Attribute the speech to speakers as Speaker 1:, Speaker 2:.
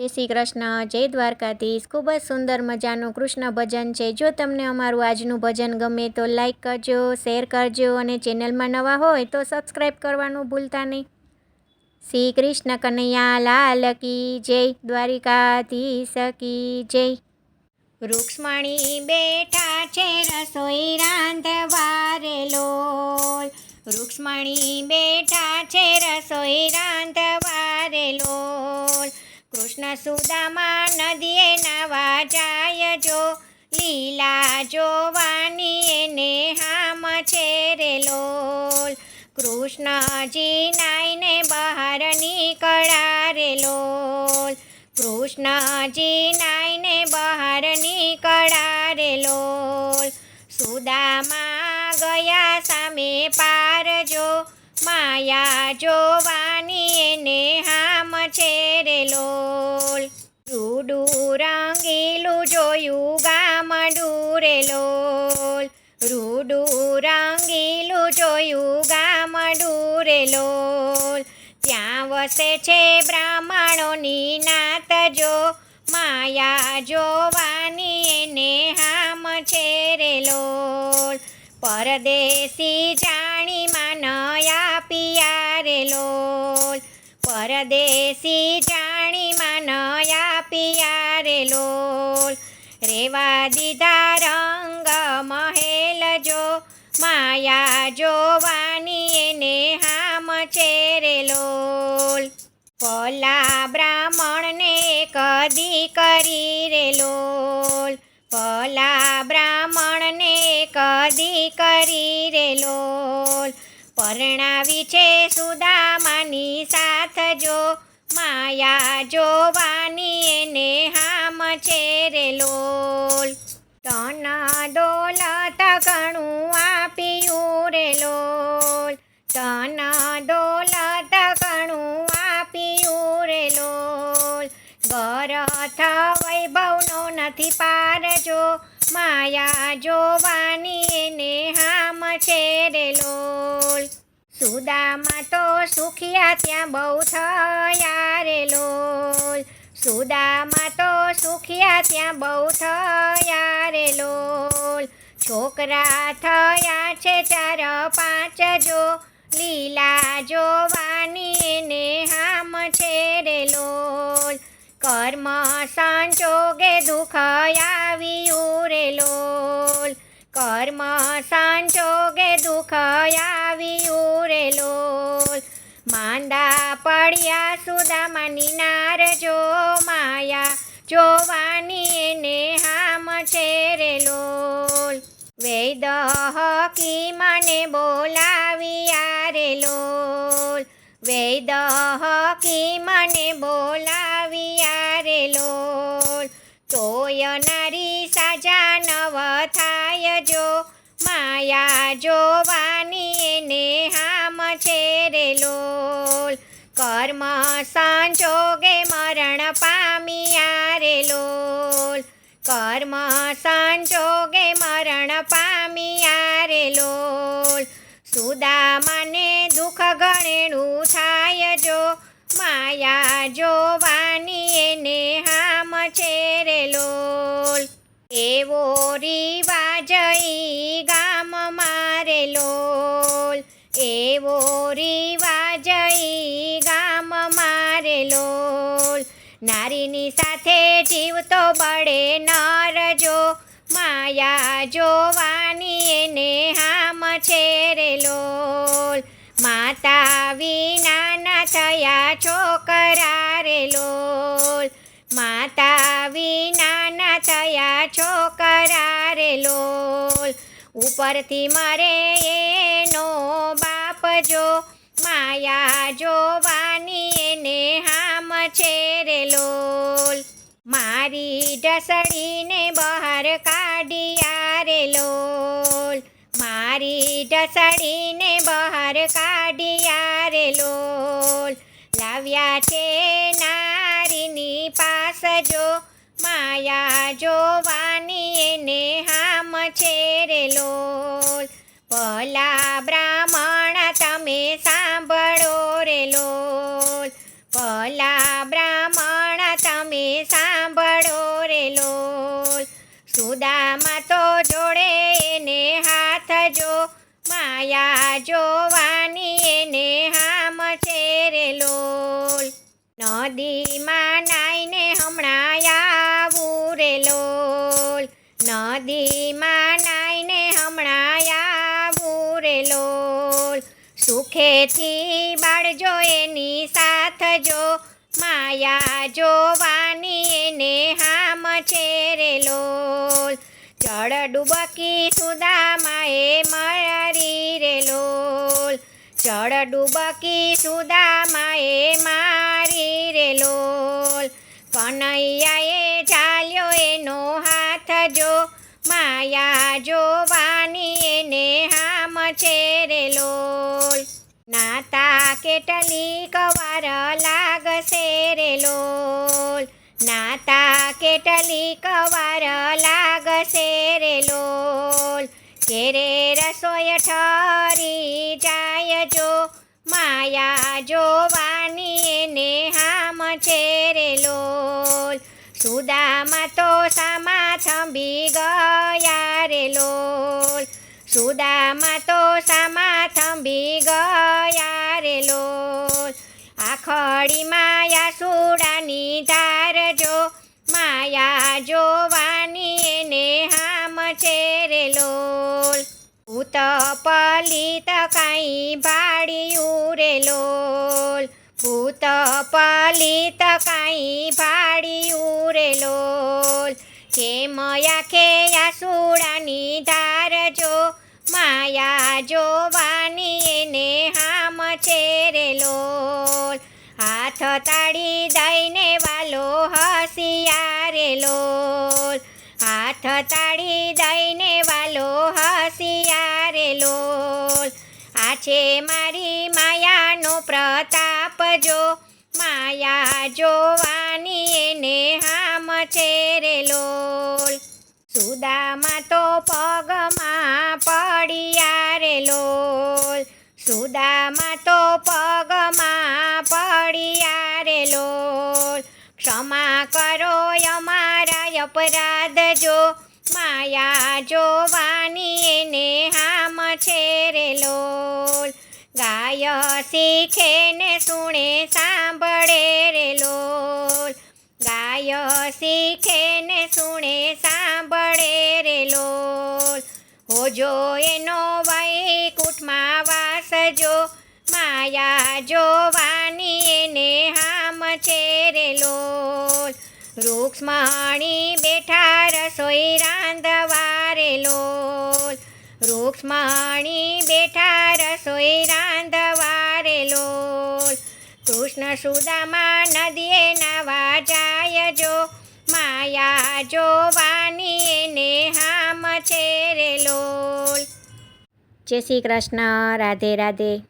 Speaker 1: જય શ્રી કૃષ્ણ, જય દ્વારકાધીશ. ખૂબ જ સુંદર મજાનું કૃષ્ણ ભજન છે. જો તમને અમારું આજનું ભજન ગમે તો લાઈક કરજો શેર કરજો અને ચેનલમાં નવા હોય તો સબસ્ક્રાઈબ કરવાનું ભૂલતા નહીં. શ્રી કૃષ્ણ કનૈયા લાલ કી જય, દ્વારિકાધીશ કી જય. રૂક્ષ્મણી બેઠા છે રસોઈ રાંધવા રે લોલ. રૂક્ષ્મણી બેઠા છે રસોઈ રાંધવા રે લોલ. કૃષ્ણ સુદામા નદીએ નાવા જાય જો, લીલા જોવાની એને હામ છે રે કૃષ્ણજી નાઈને બહાર લોલ. કૃષ્ણજી નાઈને બહાર નીકળ્યા રે સુદામા ગયા સામે પારજો માયા જોવાની એને હામ છે રે લોલ. રૂડું રંગીલું જોયું ગામ ડૂરે લોલ. રૂડું રંગીલું જોયું ગામ ડૂરે લોલ. ત્યાં વસે છે બ્રાહ્મણોની નાત જો. માયા જોવાની એને હામ છે રે લોલ. પરદેશી રે લોલ પરદેશી જાણીમાં નયા પિયા રે લોલ રેવા દીધા રંગ મહેલ જો. માયા જોવાની એને હામ છે રે લોલ પલા બ્રાહ્મણને કદી કરી રે લોલ પલા બ્રાહ્મણને કદી કરી રે લોલ પરણાવી છે સુદામાની સાથ જો, માયા જોવાની એને હામ છે રે લોલ. તન દોલત ઘણું આપ્યું રે લોલ. તન દોલત ઘણું આપ્યું રે લોલ. ગરથ વૈભવનો નથી પાર જો, માયા જોવાની એને હામ છે રે લોલ. સુદામાં તો સુખિયા ત્યાં બહુ થયા રે લોલ. સુદામાં તો સુખિયા ત્યાં બહુ થયા રે લોલ. છોકરા થયા છે ચાર પાંચ જો લીલા જોવાની ને હામ છે રે લોલ. કર્મ સંજોગે દુઃખ આવ્યું રે લોલ. કર્મ સંજોગે દુઃખ આવ્યું પડ્યા સુદામાની નાર જો માયા જોવાની એને હામ છે રે વેદ હકી મને બોલાવ્યા રે લોલ. વેદ હકી મને બોલાવ્યા રે લોલ. તોય કર્મ સંજોગે મરણ પામી રે કર્મ સંજોગે મરણ પામી રે લોલ. સુદામાને દુઃખ ગણેણું થાય જો, માયા જોવાની એને હામ છે એવો રિવાજ નારીની સાથે જીવતો બળે નર જો માયા જોવાની એને હામ છે રે લોલ. માતા વિના ના થયા છોકરા રે લોલ. માતા વિના ના થયા છોકરા રે લોલ. ઉપરથી મરે એનો બાપ જો. માયા જોવાની એને હામ છે મારી ઢસડીને બહાર કાઢી રે લોલ. મારી ઢસડીને બહાર કાઢી રે લોલ. લાવ્યા છે નારીની પાસ જો. માયા જોવાની એને હામ છે રે લોલ. સાંભળો રે લોલ. સુદામાં તો જોડે એને હાથ જો, માયા જોવાની એને હામ છે રે લોલ. નદીમાં નાઈને હમણાં આવું રે લોલ. નદીમાં નાઈને હમણાં આવું રે લોલ. સુખેથી બાળજો એની સાથ જો માયા જોવાની એને હામ છે રે લોલ. જળ ડૂબકી સુદામાએ મારી રે લોલ. જળ ડૂબકી સુદામાએ મારી રે લોલ. કનૈયાએ ચાલ્યો એનો હાથ જો માયા જોવાની એને હામ છે રે નાતા કેટલી કવાર લાગશે રે લોલ. નાતા કેટલી કવાર લાગશે રે લોલ. ઘેરે રસોઈ ઠરી જાય જો, માયા જોવાની એને હામ છે રે લોલ. સુદામાં તો સામા થંભી ગયા રે લોલ. સુદામાં તો સામા થંભી ગયા રે લોલ. આખડી માયા સુડાની ધાર જો, માયા જોવાની એને હામ છે લોલ. ભૂત પલિત કાંઈ ભાડિયું રે લોલ. ભૂત પલિત કાંઈ ભાડિયું રે લોલ. કે મયાખે આસુડાની ધાર જો, માયા જોવાની એને હામ છે રે તાળી દઈને વાલો હસિયા રે લોલ. હાથ તાળી દઈને વાલો હસિયા રે લોલ. આ છે મારી માયાનો પ્રતાપ જો. માયા જોવાની એને હામ છે સુદામાં તો પગમાં પડ્યા સુદામાં તો પગમાં અમારા અપરાધ જો માયા જોવાની એને હામ છે રે લોલ. ગાય શીખે ને સુણે સાંભળે રે લોલ. ગાય શીખે ને સુણે સાંભળે રે લોલ. હોજો એનો વૈકુંઠમાં વાસજો, માયા જોવાની એને હામ છે લોલ. રૂક્ષ્મણી બેઠા રસોઈ રાંધવા રે લોલ. રૂક્ષ્મણી બેઠા રસોઈ રાંધવા રે લોલ. કૃષ્ણ સુદામા નદીએ નાવા જાય જો, માયા જોવાની એને હામ છે રે લોલ. જય શ્રી કૃષ્ણ, રાધે રાધે.